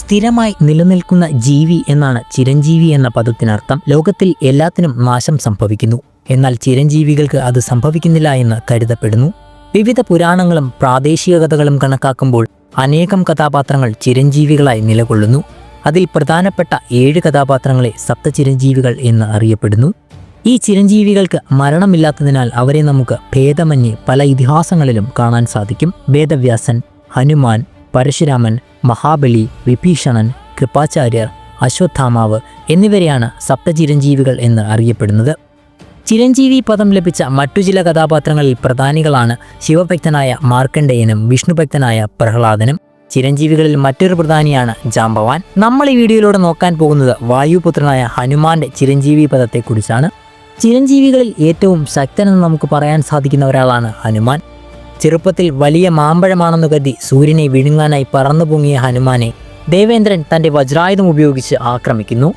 സ്ഥിരമായി നിലനിൽക്കുന്ന ജീവി എന്നാണ് ചിരഞ്ജീവി എന്ന പദത്തിനർത്ഥം. ലോകത്തിൽ എല്ലാത്തിനും നാശം സംഭവിക്കുന്നു. എന്നാൽ ചിരഞ്ജീവികൾക്ക് അത് സംഭവിക്കുന്നില്ല എന്ന് കരുതപ്പെടുന്നു. വിവിധ പുരാണങ്ങളും പ്രാദേശിക കഥകളും കണക്കാക്കുമ്പോൾ അനേകം കഥാപാത്രങ്ങൾ ചിരഞ്ജീവികളായി നിലകൊള്ളുന്നു. അതിൽ പ്രധാനപ്പെട്ട ഏഴ് കഥാപാത്രങ്ങളെ സപ്തചിരഞ്ജീവികൾ എന്ന് അറിയപ്പെടുന്നു. ഈ ചിരഞ്ജീവികൾക്ക് മരണമില്ലാത്തതിനാൽ അവരെ നമുക്ക് ഭേദമന്യേ പല ഇതിഹാസങ്ങളിലും കാണാൻ സാധിക്കും. വേദവ്യാസൻ ഹനുമാൻ പരശുരാമൻ മഹാബലി വിഭീഷണൻ കൃപാചാര്യർ അശ്വത്ഥാമാവ് എന്നിവരെയാണ് സപ്തചിരഞ്ജീവികൾ എന്ന് അറിയപ്പെടുന്നത്. ചിരഞ്ജീവി പദം ലഭിച്ച മറ്റു ചില കഥാപാത്രങ്ങളിൽ പ്രധാനികളാണ് ശിവഭക്തനായ മാർക്കണ്ഡേയനും വിഷ്ണുഭക്തനായ പ്രഹ്ലാദനും. ചിരഞ്ജീവികളിൽ മറ്റൊരു പ്രധാനിയാണ് ജാംബവാൻ നമ്മൾ ഈ വീഡിയോയിലൂടെ നോക്കാൻ പോകുന്നത് വായുപുത്രനായ ഹനുമാന്റെ ചിരഞ്ജീവി പദത്തെക്കുറിച്ചാണ്. ചിരഞ്ജീവികളിൽ ഏറ്റവും ശക്തനെന്ന് നമുക്ക് പറയാൻ സാധിക്കുന്ന ഒരാളാണ് ഹനുമാൻ. ചെറുപ്പത്തിൽ വലിയ മാമ്പഴമാണെന്ന് കരുതി സൂര്യനെ വിഴുങ്ങാനായി പറന്നു പൊങ്ങിയ ഹനുമാനെ ദേവേന്ദ്രൻ തന്റെ വജ്രായുധം ഉപയോഗിച്ച് ആക്രമിക്കുന്നു.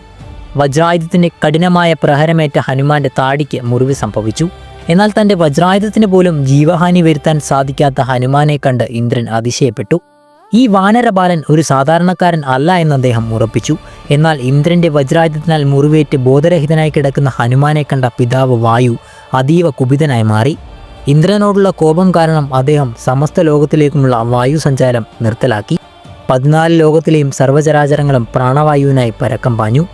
വജ്രായുധത്തിന്റെ കഠിനമായ പ്രഹരമേറ്റ ഹനുമാന്റെ താടിക്ക് മുറിവ് സംഭവിച്ചു. എന്നാൽ തന്റെ വജ്രായുധത്തിന് പോലും ജീവഹാനി വരുത്താൻ സാധിക്കാത്ത ഹനുമാനെ കണ്ട് ഇന്ദ്രൻ അതിശയപ്പെട്ടു. ഈ വാനരബാലൻ ഒരു സാധാരണക്കാരൻ അല്ല എന്ന് അദ്ദേഹം ഉറപ്പിച്ചു. എന്നാൽ ഇന്ദ്രന്റെ വജ്രായുധത്തിനാൽ മുറിവേറ്റ് ബോധരഹിതനായി കിടക്കുന്ന ഹനുമാനെ കണ്ട പിതാവ് വായു അതീവ കുപിതനായി മാറി. ഇന്ദ്രനോടുള്ള കോപം കാരണം അദ്ദേഹം സമസ്ത ലോകത്തിലേക്കുമുള്ള വായു സഞ്ചാരം നിർത്തലാക്കി. പതിനാല് ലോകത്തിലെയും സർവചരാചരങ്ങളും പ്രാണവായുവിനായി പരക്കം പാഞ്ഞു.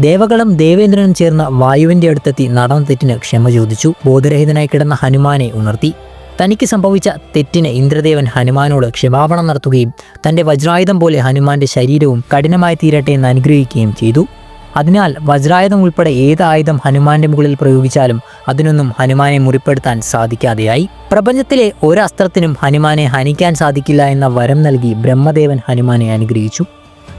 ദേവകളും ദേവേന്ദ്രനും ചേർന്ന വായുവിന്റെ അടുത്തെത്തി നടന്ന തെറ്റിന് ക്ഷമ ചോദിച്ചു. ബോധരഹിതനായി കിടന്ന ഹനുമാനെ ഉണർത്തി. തനിക്ക് സംഭവിച്ച തെറ്റിന് ഇന്ദ്രദേവൻ ഹനുമാനോട് ക്ഷമാപണം നടത്തുകയും തന്റെ വജ്രായുധം പോലെ ഹനുമാന്റെ ശരീരവും കഠിനമായി തീരട്ടെ എന്ന് അനുഗ്രഹിക്കുകയും ചെയ്തു. അതിനാൽ വജ്രായുധം ഉൾപ്പെടെ ഏത് ആയുധം ഹനുമാന്റെ മുകളിൽ പ്രയോഗിച്ചാലും അതിനൊന്നും ഹനുമാനെ മുറിപ്പെടുത്താൻ സാധിക്കാതെയായി. പ്രപഞ്ചത്തിലെ ഒരസ്ത്രത്തിനും ഹനുമാനെ ഹനിക്കാൻ സാധിക്കില്ല എന്ന വരം നൽകി ബ്രഹ്മദേവൻ ഹനുമാനെ അനുഗ്രഹിച്ചു.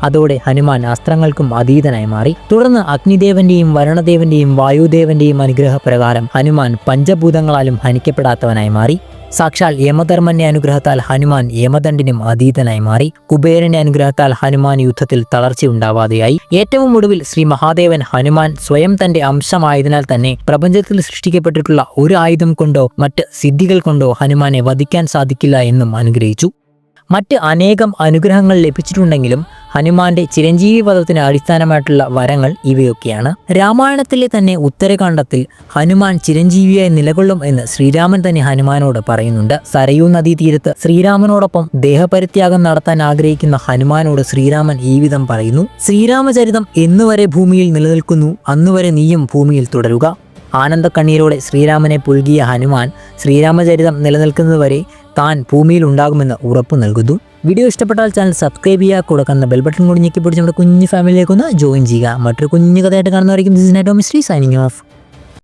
അതോടെ ഹനുമാൻ അസ്ത്രങ്ങൾക്കും അതീതനായി മാറി. തുടർന്ന് അഗ്നിദേവന്റെയും വരുണദേവന്റെയും വായുദേവന്റെയും അനുഗ്രഹപ്രകാരം ഹനുമാൻ പഞ്ചഭൂതങ്ങളാലും ഹനിക്കപ്പെടാത്തവനായി മാറി. സാക്ഷാൽ യമധർമ്മന്റെ അനുഗ്രഹത്താൽ ഹനുമാൻ യമദണ്ഡിനും അതീതനായി മാറി. കുബേരന്റെ അനുഗ്രഹത്താൽ ഹനുമാൻ യുദ്ധത്തിൽ തളർച്ചയുണ്ടാവാതെയായി. ഏറ്റവും ഒടുവിൽ ശ്രീ മഹാദേവൻ ഹനുമാൻ സ്വയം തന്റെ അംശമായതിനാൽ തന്നെ പ്രപഞ്ചത്തിൽ സൃഷ്ടിക്കപ്പെട്ടിട്ടുള്ള ഒരു ആയുധം കൊണ്ടോ മറ്റ് സിദ്ധികൾ കൊണ്ടോ ഹനുമാനെ വധിക്കാൻ സാധിക്കില്ല എന്നും അനുഗ്രഹിച്ചു. മറ്റ് അനേകം അനുഗ്രഹങ്ങൾ ലഭിച്ചിട്ടുണ്ടെങ്കിലും ഹനുമാന്റെ ചിരഞ്ജീവി പദത്തിന് അടിസ്ഥാനമായിട്ടുള്ള വരങ്ങൾ ഇവയൊക്കെയാണ്. രാമായണത്തിലെ തന്നെ ഉത്തരകാണ്ഡത്തിൽ ഹനുമാൻ ചിരഞ്ജീവിയായി നിലകൊള്ളും എന്ന് ശ്രീരാമൻ തന്നെ ഹനുമാനോട് പറയുന്നുണ്ട്. സരയൂ നദീതീരത്ത് ശ്രീരാമനോടൊപ്പം ദേഹപരിത്യാഗം നടത്താൻ ആഗ്രഹിക്കുന്ന ഹനുമാനോട് ശ്രീരാമൻ ഈ വിധം പറയുന്നു. ശ്രീരാമചരിതം എന്നുവരെ ഭൂമിയിൽ നിലനിൽക്കുന്നു അന്നുവരെ നീയും ഭൂമിയിൽ തുടരുക. ആനന്ദക്കണ്ണീരോടെ ശ്രീരാമനെ പുൽകിയ ഹനുമാൻ ശ്രീരാമചരിതം നിലനിൽക്കുന്നതുവരെ താൻ ഭൂമിയിൽ ഉണ്ടാകുമെന്ന് ഉറപ്പു നൽകുന്നു. വീഡിയോ ഇഷ്ടപ്പെട്ടാൽ ചാനൽ സബ്സ്ക്രൈബ് ചെയ്യുക കൂടെ കാണുന്ന ബെൽ ബട്ടൺ കൂടി ഞെക്കി പിടിച്ച് നമ്മുടെ കുഞ്ഞു ഫാമിലിയിലേക്ക് ഒന്ന് ജോയിൻ ചെയ്യുക. മറ്റൊരു കുഞ്ഞു കഥയായിട്ട് കാണുന്നവരായിരിക്കും this Netto mystery signing off